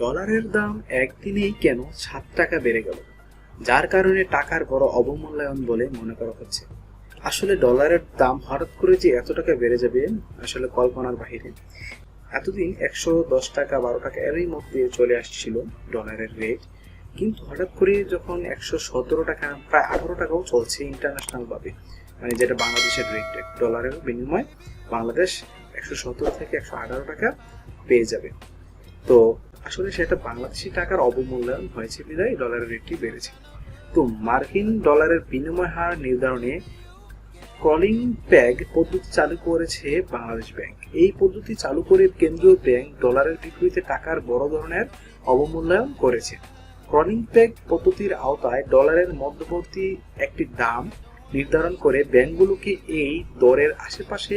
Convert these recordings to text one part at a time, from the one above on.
ডলারের দাম একদিনেই কেন সাত টাকা বেড়ে গেল? যার কারণে টাকার বড় অবমূল্যায়ন বলে মনে করা হচ্ছে। আসলে ডলারের দাম হঠাৎ করে যে এত টাকা বেড়ে যাবে, আসলে কল্পনার বাহিরে। এতদিন একশো দশ টাকা, বারো টাকা এরই মধ্যে চলে আসছিল ডলারের রেট। কিন্তু হঠাৎ করে যখন একশো সতেরো টাকা, প্রায় আঠারো টাকাও চলছে ইন্টারন্যাশনাল ভাবে মানে যেটা বাংলাদেশের রেট ডলারের বিনিময় বাংলাদেশ একশো সতেরো থেকে একশো আঠারো টাকা পেয়ে যাবে। তো আসলে সেটা বাংলাদেশি টাকার অবমূল্যায়ন হয়েছে বিদায় ডলারের রেটটি বেড়েছে। তো মার্কিন ডলারের বিনিময় হার নির্ধারণে কলিং প্যাগ পদ্ধতি চালু করেছে বাংলাদেশ ব্যাংক। এই পদ্ধতি চালু করে কেন্দ্রীয় ব্যাংক ডলারের বিপরীতে টাকার বড় ধরনের অবমূল্যায়ন করেছে। ক্রলিং প্যাগ পদ্ধতির আওতায় ডলারের মধ্যবর্তী একটি দাম নির্ধারণ করে ব্যাংকগুলোকে এই দরের আশেপাশে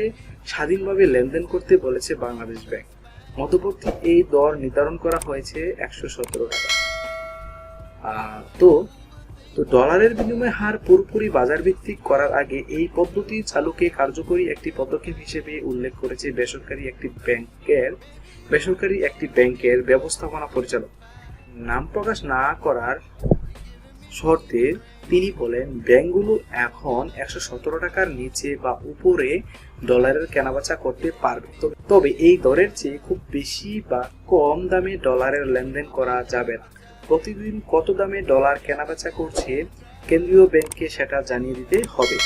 স্বাধীনভাবে লেনদেন করতে বলেছে বাংলাদেশ ব্যাংক। মধ্যবর্তী এই দর নির্ধারণ করা হয়েছে একশো সতেরো টাকা। তো তো ডলারের বিনিময় হার পুরোপুরি বাজার ভিত্তিক করার আগে এই পদ্ধতি চালুকে কার্যকরী একটি পদক্ষেপ হিসেবে উল্লেখ করেছে বেসরকারি একটি ব্যাংকের, বেসরকারি একটি ব্যাংকের ব্যবস্থাপনা পরিচালক। নাম প্রকাশ না করার শর্তে তিনি বলেন ব্যাংকগুলো এখন একশো সতেরো টাকার নিচে বা উপরে ডলারের কেনাবেচা করতে পারবে। তবে- এই দরের চেয়ে খুব বেশি বা কম দামে ডলারের লেনদেন করা যাবে না। প্রতিদিন কত দামে ডলার কেনাবেচা করছে কেন্দ্রীয় ব্যাংককে সেটা জানিয়ে দিতে হবে।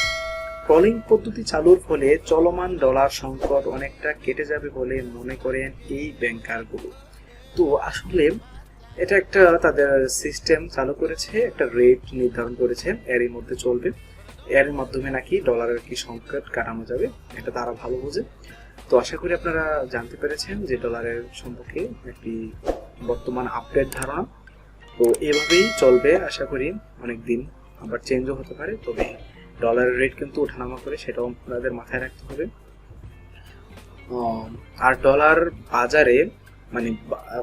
কলিং পদ্ধতি চালুর ফলে চলমান ডলার সংকট অনেকটা কেটে যাবে বলে মনে করেন এই ব্যাংকারগুলো। তো আসলে এটা একটা তাদের সিস্টেম চালু করেছে, একটা রেট নির্ধারণ করেছে এরই মধ্যে চলবে। এর মাধ্যমে নাকি ডলারের কি সংকট কাটানো যাবে, এটা তারা ভালো বোঝে। তো আশা করি আপনারা জানতে পেরেছেন যে ডলারের সম্পর্কে একটি বর্তমান আপডেট ধারণা। তো এভাবেই চলবে, আশা করি অনেক দিন আবার চেঞ্জও হতে পারে, তবে ডলারের রেট কিন্তু ওঠানামা করে সেটাও আপনাদের মাথায় রাখতে হবে। আর ডলার বাজারে মানে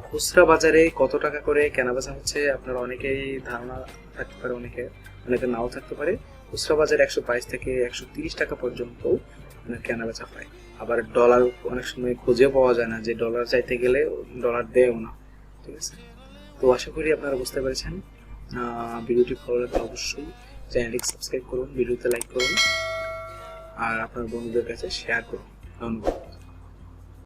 খুচরা বাজারে কত টাকা করে কেনাবেচা হচ্ছে আপনারা অনেকেই ধারণা থাকতে পারে, অনেকে অনেকে নাও থাকতে পারে। খুচরা বাজারে একশো বাইশ থেকে একশো তিরিশ টাকা পর্যন্ত আপনার কেনাবেচা হয়। আবার ডলার অনেক সময় খুঁজে পাওয়া যায় না যে ডলার চাইতে গেলে ডলার দেয়ও না, ঠিক আছে? তো আশা করি আপনারা বুঝতে পেরেছেন। ভিডিওটি ভালো লাগলে অবশ্যই চ্যানেলটি সাবস্ক্রাইব করুন, ভিডিওতে লাইক করুন, আর আপনার বন্ধুদের কাছে শেয়ার করুন। ধন্যবাদ।